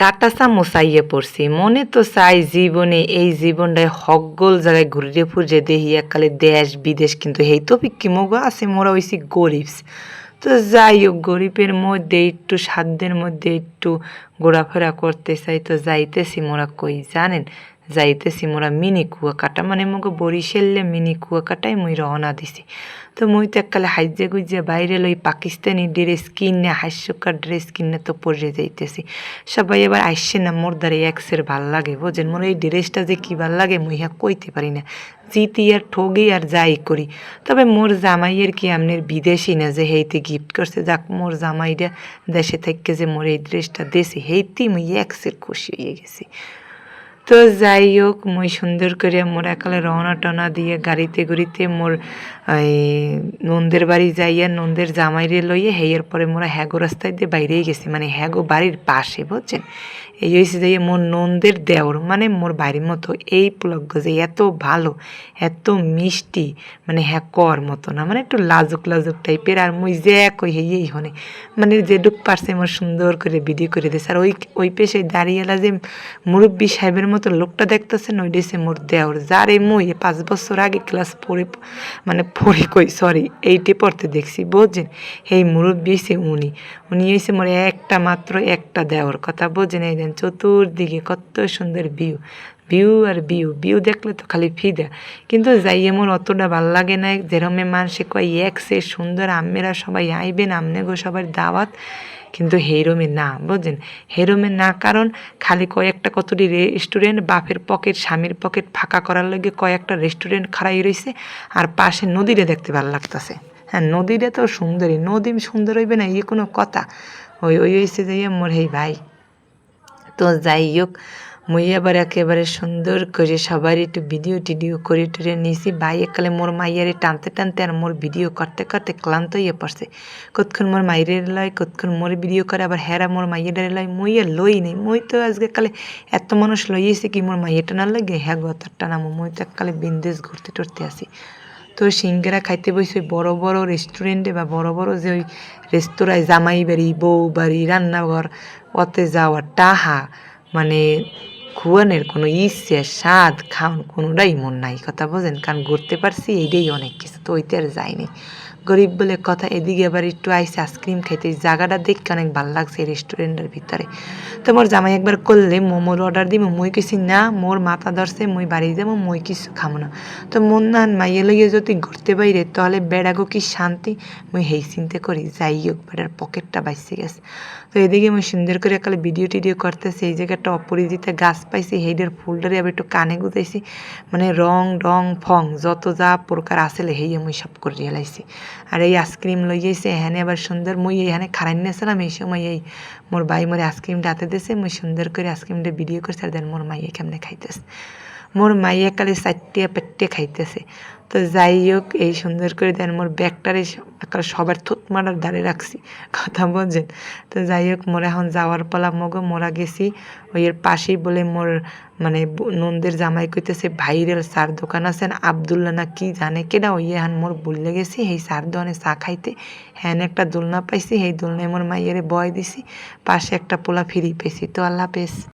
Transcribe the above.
কাটাসা মোসাইয়ে পড়ছি। মনে তো চাই জীবনে এই জীবনটায় হকগোল জায়গায় ঘুরিয়ে ফুরিয়ে দেহি একালে দেশ, বিদেশ কিন্তু হেই তো কি? মগ আছে, মোরা হইছি গরিব তো যাই হোক, গরিবের মধ্যে একটু, সাধ্যের মধ্যে একটু ঘোরাফেরা করতে চাই, তো যাইতেছি, মোরা কই? জানেন? যাইতেছি মোরা মিনি কুয়াকাটা মানে মগো বরিশালে মিনি কুয়াকাটাই মুই রওনা দিছি। তো মুই তো এককালে হাইজে গুইজে বাইরে লই পাকিস্তানি ড্রেস কিনে হাস্যকার ড্রেস কিনে তো পরে যাইতেছি। সবাই এবার আসছে না, মোর দ্বারা এক্সের ভালো লাগে, বোঝেন? মোর এই ড্রেসটা যে কি ভালো লাগে মুই হ্যাঁ কইতে পারি না। জিতি আর ঠগি আর যাই করি। তবে মোর জামাইয়ের কি আমনের বিদেশি না যে হেইতে গিফট করছে? যাক, মোর জামাইরা দেশে থেকে যে মোর এই ড্রেসটা দেশে হেইতেই মুই এক্সের খুশি হয়ে গেছি। তো যাই হোক, মুই সুন্দর করে মোর একালে রওনা টনা দিয়ে গাড়িতে গুড়িতে মোর, এই, নন্দের বাড়ি যাইয়া নন্দের জামাইরে লইয়ে হেয়ের পরে মোরা হ্যাগো রাস্তায় দিয়ে বাইরেই গেছি। মানে হ্যাগো বাড়ির পাশে, বুঝছেন? এই হয়েছে যাইয়া মোর নন্দের দেওর মানে মোর বাড়ির মতো। এই প্লগ্য যে এত ভালো, এত মিষ্টি মানে হ্যাঁ কর মতো না মানে একটু লাজুক লাজুক টাইপের। আর মুই যে কই হেই হনে। মানে যেটুক পারছে আমার সুন্দর করে ভিডিও করে দিয়েছে আর ওই ওই পেশে দাঁড়িয়েলা যে মুরব্বী সাহেবের মতো লোকটা দেখতেছেন, ওই ডিসে মোর দেওর। যার মুই পাঁচ বছর আগে ক্লাস পড়ে মানে পড়ে কই সরি এইটে পড়তে দেখছি বোঝেন এই মুরব্বী সে উনি। উনি এসে মোর একটা মাত্র একটা দেওয়ার কথা বোঝেন এই দেন চতুর্দিকে কত সুন্দর ভিউ ভিউ আর ভিউ ভিউ দেখলে তো খালি ফিদা। কিন্তু যাই এমন অতটা ভালো লাগে না যেরমে মানুষে কয়, এক সে সুন্দর আমেরা সবাই আইবেন আমনে গো সবার দাওয়াত। কিন্তু হেরমে না, বুঝছেন? হেরমে না কারণ খালি কয়েকটা কতটি রেস্টুরেন্ট, বাপের পকেট, স্বামীর পকেট ফাঁকা করার লগে কয়েকটা রেস্টুরেন্ট খাড়াই রয়েছে আর পাশে নদীরে দেখতে ভালো লাগতেছে। হ্যাঁ নদীটা তো সুন্দরই নদী সুন্দর হইবে না ইয়ে কোনো কথা। ওই ওই হয়েছে যে মোর হেই ভাই। তো যাই হোক মুই আবার একেবারে সুন্দর করে সবার একটু ভিডিও টিডিও করে টরে নিয়েছি। ভাই একালে মোর মাইয়ারে টানতে টানতে আর মোর ভিডিও করতে করতে ক্লান্ত হয়ে পড়ছে। কতক্ষণ মোর মাইরের লয়, কতক্ষণ মোর ভিডিও করে, আবার হেরা মোর মাইয়াডারে লয়, মুই আর লই নেই। মুই তো আজকে কালে এত মানুষ লইয়েছে কি মোর মাইয়াটা না লাগে? হ্যাঁ গো তার টানামো। মুই তো এককালে বিন্দেশ ঘুরতে টরতে আসি তো সিঙ্গারা খাইতে বসে বড় বড় রেস্টুরেন্টে বা বড় বড় যে ওই রেস্তোরাঁয় জামাই বাড়ি বউ বাড়ি রান্নাঘর, অতে যাওয়া, টাহা মানে খুয়ানের কোনো ইচ্ছে, স্বাদ খাওয়ান কোনোটাই মন নাই। কথা বোঝেন? কারণ ঘুরতে পারছি, এইটাই অনেক কিছু। তো ওইতে আর যায়নি। গরিব বলে কথা, এদিকে আবার একটু আইসে আইসক্রিম এই জায়গাটা দেখতে অনেক ভালো লাগছে রেস্টুরেন্টের ভিতরে। তো মোর জামাই একবার করলে, মোমোর অর্ডার দিব মুই কিছু না, মোর মাথা ধরছে, মুই বাড়ি যাব, মুই কিছু খাব না। তো মন না মাইয়ে লইয়ে যদি ঘুরতে বাইরে, তাহলে বেড়াগো কি শান্তি? মুই হেই চিন্তে করি, যাই হোক, বেড়ার পকেটটা বাইসে গেছে। তো এদিকে মুই সুন্দর করে একালে ভিডিও টিডিও করতেছি, এই জায়গাটা অপরিচিতা, গাছ পাইছি হেইডের ফুলটারে আবার একটু কানে গুজাইছি। মানে রং ডং, ফং, যত যা প্রকার আসলে হেই আমি সব করে রিয়ালাইছি আর এই আইসক্রিম লই যাইছে এখানে আবার সুন্দর মুই এখানে খারাই নিয়েছিলাম এই সময় এই মোর ভাই মোর আইসক্রিমটা হাতে দিয়েছে মুই সুন্দর করে আইসক্রিমটা ভিডিও করছে আর দেন মোর মাইয়ে কেমনে খাইতেছে। মোর মাইয়া কালে চারটে পেটে খাইতেছে। তো যাই হোক, এই সুন্দর করে দেন, মোর ব্যাগটারে সবার থুত মারার ধারে রাখছি, কথা বোঝেন তো যাই হোক, মোর এখন যাওয়ার পালা, মগো, মোরা গেছি ওই এর পাশেই বলে মোর মানে নন্দের জামাই কইতেছে, ভাইরাল সার দোকান আছেন আবদুল্লা না কি জানে কেনা ওই এখন মোর বললে গেছি সেই চার দোকানে চা খাইতে হ্যাঁ একটা দোলনা পাইছি সেই দোলনায় মোর মাইয়ারে বয় দিছি, পাশে একটা পোলা ফিরি পেয়েছি, তো আল্লাহ হাফেজ।